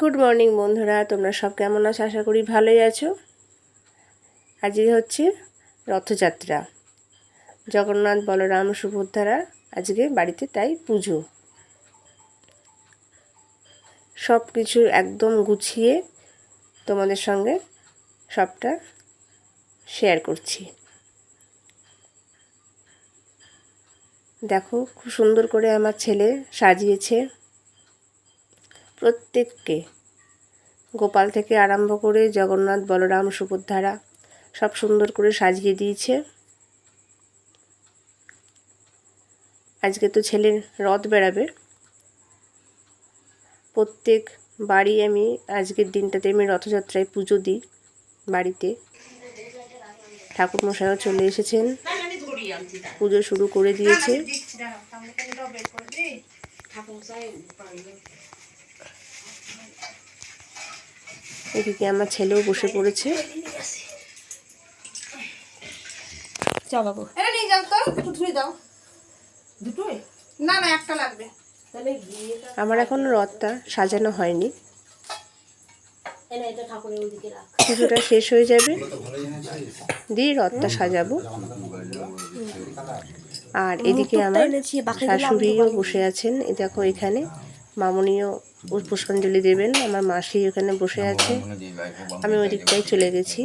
Good morning বন্ধুরা। তোমরা সব কেমন আছো? আশা করি ভালোই আছো। আজকে হচ্ছে রথযাত্রা। জগন্নাথ বলরাম সুভদ্রা আজকে বাড়িতে তাই পুজো। সব কিছু একদম গুছিয়ে তোমাদের সঙ্গে সবটা শেয়ার করছি। দেখো, খুব সুন্দর করে আমার ছেলে সাজিয়েছে। প্রত্যেককে। গোপাল থেকে আরম্ভ করে জগন্নাথ, বলরাম সুভদ্রা সব সুন্দর করে সাজিয়ে দিয়েছে। আজকে তো ছেলের রথ বেড়াবে। প্রত্যেক বাড়ি আমি আজকের দিনটাতে আমি রথযাত্রায় পুজো দিই বাড়িতে। ঠাকুর মশাইও চলে এসেছেন। পুজো শুরু করে দিয়েছে। এদিকে আমার ছেলেও বসে পড়েছে। চা বাবু। এটা নিয়ে যাও তো একটু ধুয়ে দাও। দুটোই? না না একটা লাগবে। তাহলে গিয়ে আমার এখনও রথটা সাজানো হয়নি। এনে এটা ঠাকুরের ওইদিকে রাখ। পুজোটা শেষ হয়ে যাবে। দিয়ে রথটা সাজাবো। আর এদিকে আমার শাশুড়িও বসে আছেন। দেখো এখানে। মামনিও পুষ্পাঞ্জলি দেবেন আমার মাসি ওখানে বসে আছে। আমি ওই দিকটাই চলে গেছি।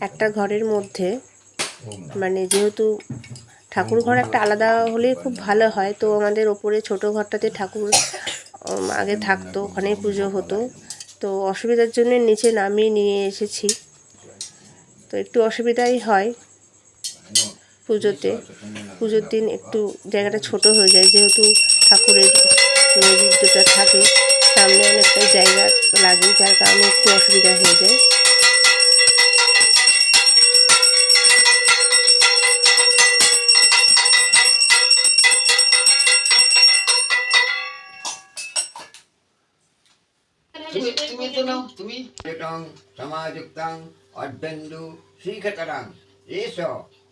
একটা ঘরের মধ্যে মানে যেহেতু ঠাকুর ঘর একটা আলাদা হলে খুব ভালো হয় তো আমাদের ওপরে ছোট ঘরটাতে ঠাকুর আগে থাকতো ওখানেই পুজো হতো। তো অসুবিধার জন্য নিচে নামিয়ে নিয়ে এসেছি। তো একটু অসুবিধাই হয়। পুজোতে পুজোর দিন একটু জায়গাটা ছোট হয়ে যায় যেহেতু ঠাকুরের নৈবেদ্যটা থাকে সামনে অনেকটা জায়গা লাগে যার কারণে একটু অসুবিধা হয়ে যায় তুমি সমাযুক্তং অর্ধেন্দু শ্রীক্ষতরাং এস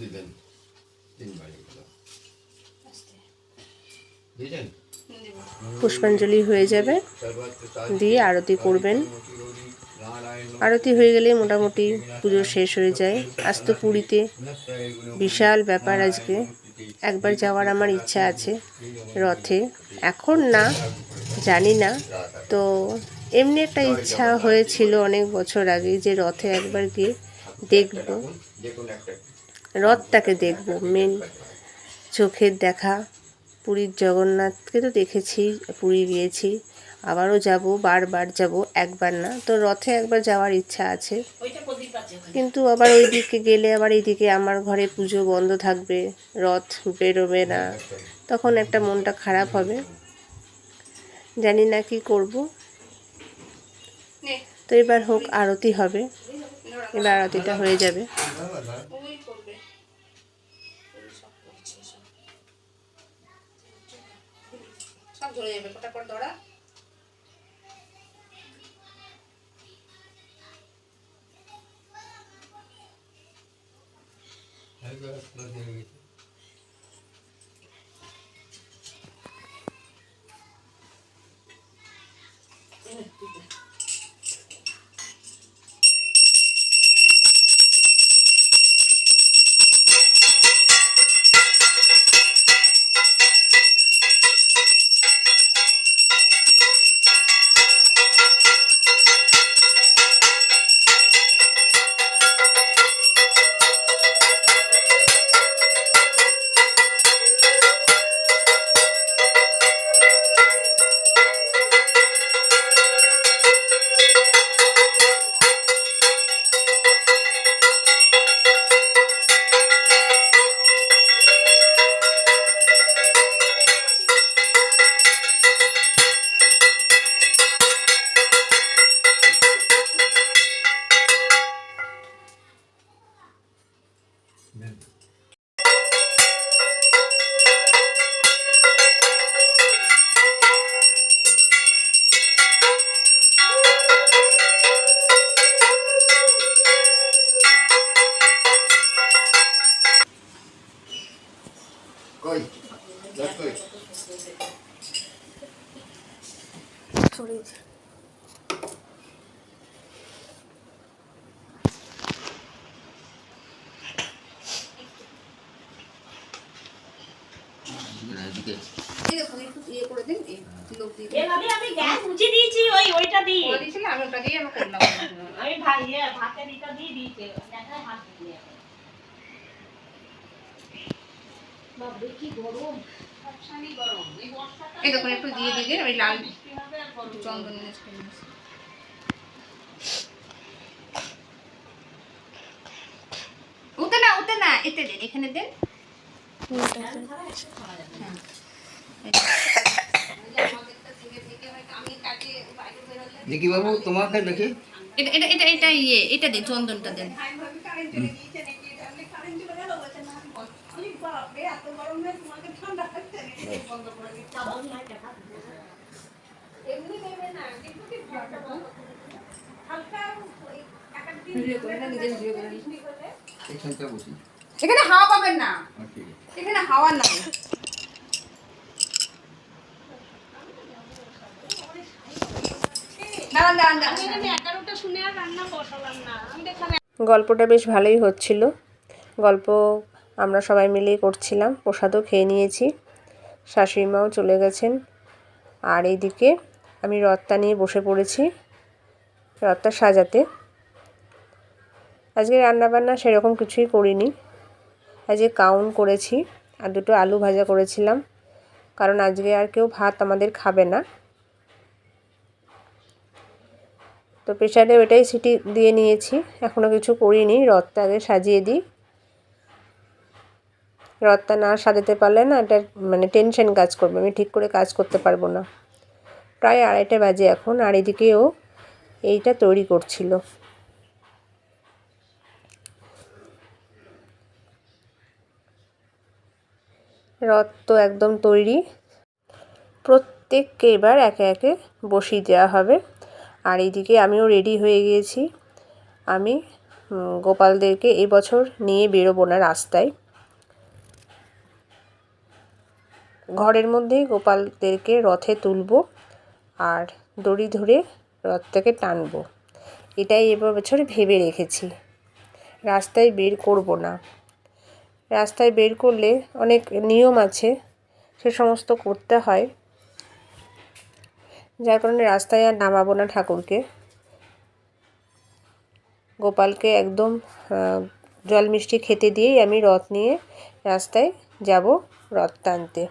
দিলেন তিনবার এগুলো বুঝলেন পুষ্পাঞ্জলি হয়ে যাবে দিয়ে আরতি করবেন। আরতি হয়ে গেলে মোটামুটি পুজো শেষ হয়ে যায়। আজ তো পুরীতে বিশাল ব্যাপার আজকে। একবার যাওয়ার আমার ইচ্ছা আছে রথে। এখন না জানি না। তো এমনি একটা ইচ্ছা হয়েছিল অনেক বছর আগে যে রথে একবার গিয়ে দেখব। দেখুন একটা রথটাকে দেখব মেন চোখের দেখা। পুরীর জগন্নাথকে তো দেখেছি, পুরী গিয়েছি। আবারও যাব, বারবার যাব, একবার না। তো রথে একবার যাওয়ার ইচ্ছা আছে। কিন্তু আবার ওই দিকে গেলে আবার এইদিকে আমার ঘরে পুজো বন্ধ থাকবে, রথ বেরোবে না। তখন একটা মনটা খারাপ হবে। জানি না কি করব। তো এবার হোক, আরতি হবে। এবার আরতিটা হয়ে যাবে। ঝরে যাবে ফটাফট ধরা এই দেখুন একটু ইয়ে করে দিন এই দিয়ে দিন। এভাবে আমি গ্যাস মুছে দিয়েছি ওই ওইটা দিয়ে। করে দিয়েছিলাম আমি ওটা দিয়ে আমি করলাম। আমি ভাই ইয়ে, ভাতের ইটা দিয়ে দিয়েছি গ্যাসে ভাত দিয়ে বাবরে কি গরম। এই দেখুন একটু দিয়ে দিয়ে ওই লাল চন্দন মিষ্টি। না ওতে না এতে দিন এখানে দিন। দেখি বাবু তোমাকে দেখি। এটা এটা এটা এটা ইয়ে এটা দিন চন্দনটা দিন। এখানে হাওয়া পাবেন না। আছে। এখানে হাওয়া নাই। গল্পটা বেশ ভালোই হচ্ছিল। গল্প আমরা সবাই মিলেই করছিলাম, প্রসাদও খেয়ে নিয়েছি। শাশুড়ি মাও চলে গেছেন। আর এইদিকে আমি রথটা নিয়ে বসে পড়েছি, রথটা সাজাতে। আজকে রান্নাবান্না সেরকম কিছুই করিনি। আজকে কাউন করেছি আর দুটো আলু ভাজা করেছিলাম। কারণ আজকে আর কেউ ভাত আমাদের খাবে না। তো প্রেশারে ওটাই সিটি দিয়ে নিয়েছি। এখনও কিছু করিনি, রথটা আগে সাজিয়ে দিই। রথটা না সাজাতে পারলে না এটা মানে টেনশন কাজ করবে, আমি ঠিক করে কাজ করতে পারব না। প্রায় আড়াইটা বাজে এখন, আর এদিকেও এইটা তৈরি করছিল। রথ তো একদম তৈরি। প্রত্যেককে এবার একে একে বসিয়ে দেওয়া হবে। আর এইদিকে আমিও রেডি হয়ে গিয়েছি। আমি গোপালদেরকে এবছর নিয়ে বেরোবো না রাস্তায়। ঘরের মধ্যেই গোপালদেরকে রথে তুলবো আর দড়ি ধরে রথটাকে টানবো। এটাই এবার বছর ভেবে রেখেছি। রাস্তায় বের করব না। রাস্তায় বের করলে অনেক নিয়ম আছে, সে সমস্ত করতে হয়। যার কারণে রাস্তায় আর নামাবো না ঠাকুরকে। গোপালকে একদম জল মিষ্টি খেতে দিয়েই আমি রথ নিয়ে রাস্তায় যাব রথ টানতে।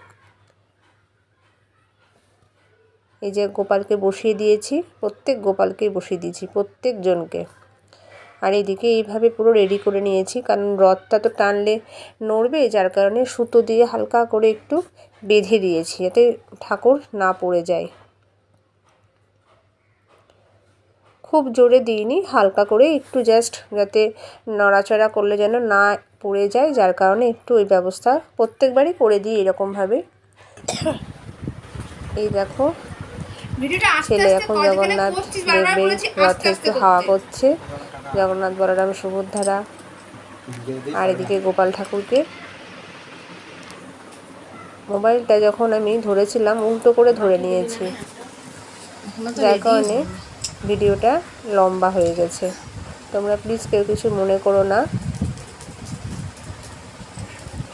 এই যে গোপালকে বসিয়ে দিয়েছি, প্রত্যেক গোপালকেই বসিয়ে দিয়েছি প্রত্যেকজনকে আর এইদিকে এইভাবে পুরো রেডি করে নিয়েছি, কারণ রথটা তো টানলে নড়বে, যার কারণে সুতো দিয়ে হালকা করে একটু বেঁধে দিয়েছি, যাতে ঠাকুর না পড়ে যায়। খুব জোরে দিইনি হালকা করে একটু জাস্ট যাতে নড়াচড়া করলে যেন না পড়ে যায় যার কারণে একটু ওই ব্যবস্থা প্রত্যেকবারই করে দিই এরকমভাবে। এই দেখো ছেলে এখন জগন্নাথ দেবের রথে একটু হাওয়া করছে জগন্নাথ বলরাম সুভদ্রারা আর এদিকে গোপাল ঠাকুরকে। মোবাইলটা যখন আমি ধরেছিলাম উল্টো করে ধরে নিয়েছি। যার কারণে ভিডিওটা লম্বা হয়ে গেছে। তোমরা প্লিজ কেউ কিছু মনে করো না।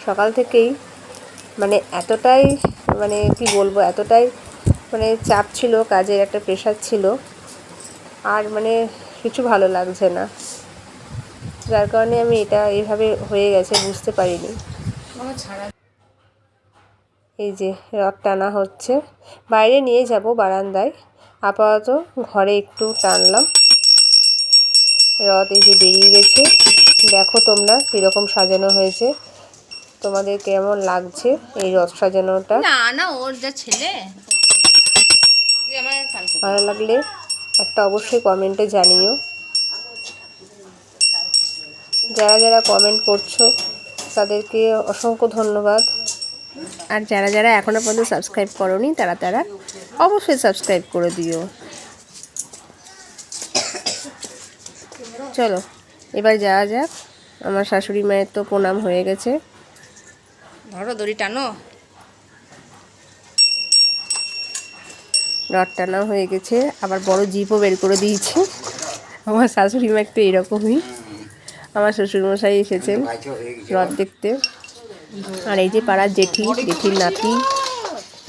সকাল থেকেই মানে এতটাই মানে কি বলব, এতটাই মানে চাপ ছিল, কাজের একটা প্রেশার ছিল। আর মানে কিছু ভালো লাগছে না। যার কারণে আমি এটা এইভাবে হয়ে গেছে, বুঝতে পারিনি। এই যে, রথ টানা হচ্ছে। বাইরে নিয়ে যাব বারান্দায়। আপাতত ঘরে একটু টানলাম। রথ এই যে বেরিয়ে গেছে। দেখো তোমরা কীরকম সাজানো হয়েছে। তোমাদের কেমন লাগছে এই রথ সাজানোটা? না না ওর যা ছেলে ভালো লাগলে একটা অবশ্যই কমেন্টে জানিও। যারা যারা কমেন্ট করছ তাদেরকে অসংখ্য ধন্যবাদ। আর যারা যারা এখনও পর্যন্ত সাবস্ক্রাইব করনি তারা তারা অবশ্যই সাবস্ক্রাইব করে দিও। চলো এবার যাওয়া যাক। আমার শাশুড়ি মায়ের তো প্রণাম হয়ে গেছে। ধরো দড়ি টানো। রড টানা হয়ে গেছে। আবার বড় জিপও বের করে দিয়েছে। আমার শাশুড়ি মা একটু এরকমই। আমার শ্বশুরমশাই এসেছেন রথ দেখতে। আর এই যে পাড়ার জেঠি জেঠির নাতি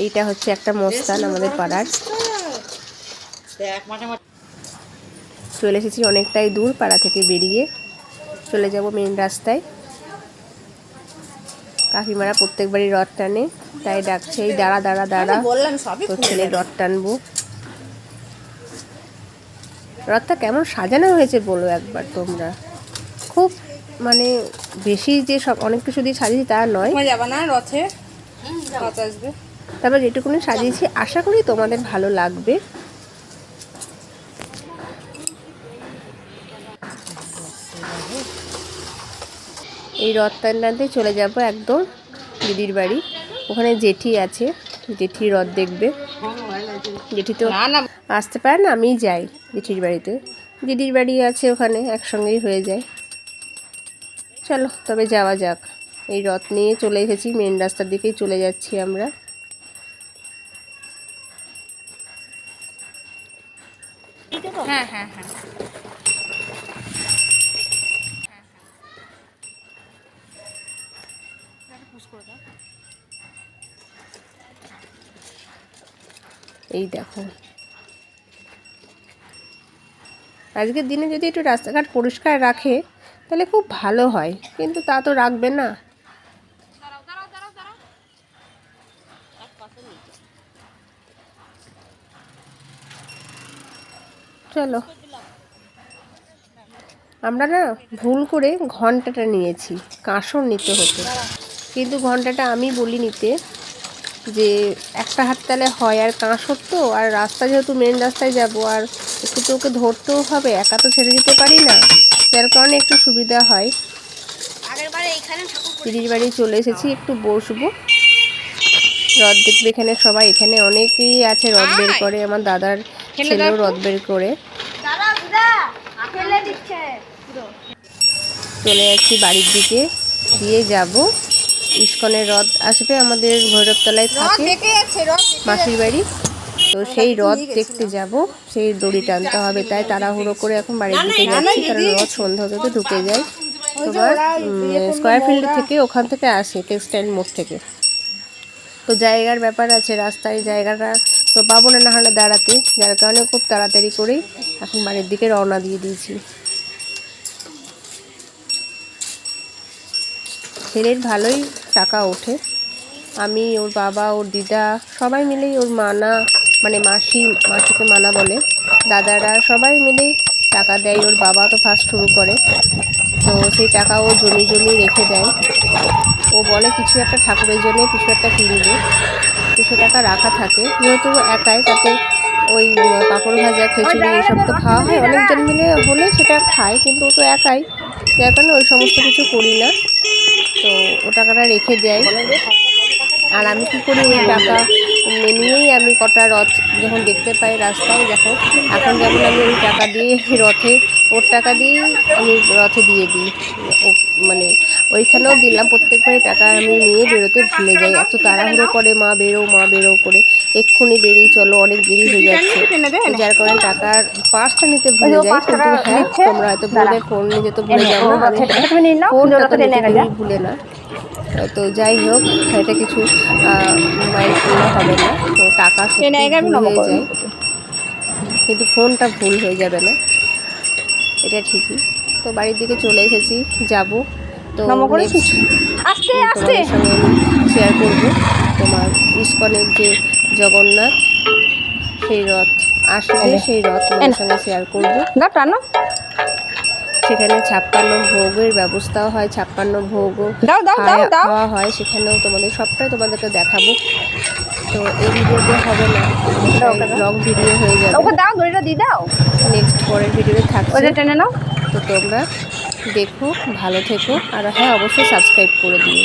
এইটা হচ্ছে একটা মস্তান আমাদের পাড়ার। চলে এসেছি অনেকটাই দূর পাড়া থেকে বেরিয়ে। চলে যাব মেন রাস্তায়। কাকিমারা প্রত্যেকবারই রথ টানে তাই ডাকছে এই দাঁড়া দাঁড়া দাঁড়া তোর ছেলে রথ টানবো। রথটা কেমন সাজানো হয়েছে বলো একবার তোমরা। খুব মানে বেশি যে সব অনেক কিছু দিয়ে সাজিয়েছি তা নয়। যাবা না রথে? আসবে। তারপর যেটুকুনি সাজিয়েছি আশা করি তোমাদের ভালো লাগবে। এই রথ টান টানতে চলে যাব একদম দিদির বাড়ি। ওখানে জেঠি আছে জেঠি রথ দেখবে। জেঠি তো আসতে পারে না আমিই যাই জেঠির বাড়িতে। দিদির বাড়ি আছে ওখানে একসঙ্গেই হয়ে যায়। চলো তবে যাওয়া যাক। এই রথ নিয়ে চলে এসেছি মেন রাস্তার দিকেই চলে যাচ্ছি আমরা। হ্যাঁ হ্যাঁ হ্যাঁ। এই দেখো। আজকের দিনে যদি একটু রাস্তাঘাট পরিষ্কার রাখে তাহলে খুব ভালো হয়, কিন্তু তা তো রাখবে না। চলো। আমরা না ভুল করে ঘন্টাটা নিয়েছি, কাঁসর নিতে হতো। কিন্তু ঘন্টাটা আমি বলি নিতে যে একটা হাত তালে হয় আর কাঁসর তো, আর রাস্তা যেহেতু মেন রাস্তায় যাব, আর একটু তো ওকে ধরতেও হবে, একা তো ছেড়ে দিতে পারি না। যার কারণে একটু সুবিধা হয়। দিদির বাড়ি চলে এসেছি একটু বসবো। রথ দেখবে এখানে সবাই এখানে অনেকেই আছে রথ বের করে আমার দাদার ছেলেও রথ বের করে। চলে যাচ্ছি বাড়ির দিকে দিয়ে যাব। ইস্কনের রথ আসবে আমাদের ভৈরবতলায় থাকে। মাসির বাড়ি। তো সেই রথ দেখতে যাব সেই দড়ি টানতে হবে তাই তাড়াহুড়ো করে এখন বাড়ির দিকে যাচ্ছি কারণ রথ সন্ধ্যা হতে হতে ঢুকে যায়। তোমার স্কোয়ার ফিল্ড থেকে ওখান থেকে আসে টেক্সটাইল মোড় থেকে। তো জায়গার ব্যাপার আছে রাস্তায় জায়গাটা তো পাবো না না হলে দাঁড়াতে। যার কারণে খুব তাড়াতাড়ি করেই এখন বাড়ির দিকে রওনা দিয়ে দিয়েছি। ছেলের ভালোই টাকা ওঠে। আমি ওর বাবা ওর দিদা সবাই মিলেই ওর মানা মানে মাসি মাসিকে মানা বলে। দাদারা সবাই মিলেই টাকা দেয় ওর বাবা তো ফার্স্ট শুরু করে। তো সেই টাকা ও জমি জমি রেখে দেয়। ও বলে কিছু একটা ঠাকুরের জন্য কিছু একটা কিনবে। তো সে টাকা রাখা থাকে। যেহেতু একাই তাতে ওই পাঁপড় ভাজা খিচুড়ি এসব তো খাওয়া হয়। অনেকজন মিলে হলে সেটা খায় কিন্তু ও তো একাই। যার কারণে ওই সমস্ত কিছু করি না। তো ও টাকাটা রেখে দেয়। আর আমি কী করি ওই টাকা নিয়েই আমি কটা রথ যখন দেখতে পাই রাস্তায় দেখো এখন যেমন আমি ওই টাকা দিয়ে রথে ওর টাকা দিয়েই আমি রথে দিয়ে দিই। ও মানে ওইখানেও দিলাম প্রত্যেকবারই টাকা আমি নিয়ে বেরোতে ভুলে যাই এত তাড়াহুড়ো করে মা বেরো মা বেরো করে এক্ষুনি বেরিয়ে চলো অনেক দেরি হয়ে যাচ্ছে। যার কারণে টাকার পার্সটা নিতে ভুলে যাই কিন্তু হ্যাঁ তোমরা হয়তো ভুলে ফোন নিয়ে যেতে ভুলে যাব ফোনটা তো ভুলে না। তো যাই হোক এটা কিছু মাইন্ড করলে হবে না। তো টাকা হয়ে যায় কিন্তু ফোনটা ভুল হয়ে যাবে না। এটা ঠিকই। তো বাড়ির দিকে চলে এসেছি যাব। তো আস্তে শেয়ার করব। তোমার ইস্কনের যে জগন্নাথ সেই রথ আসবে সেই রথ সঙ্গে শেয়ার করব। টানো। সেখানে ছাপ্পান্ন ভোগের ব্যবস্থাও হয় ছাপ্পান্ন ভোগও খাওয়া হয় সেখানেও তোমাদের সবটাই তোমাদেরকে দেখাবো। তো এই ভিডিওতে হবে না লং ভিডিও হয়ে যাবে। ওকে দাও দড়িটা দিয়ে দাও। নেক্সট পরের ভিডিওতে থাকছে। ওটা টেনে নাও। তো তোমরা দেখো ভালো থেকো আর হ্যাঁ অবশ্যই সাবস্ক্রাইব করে দিও।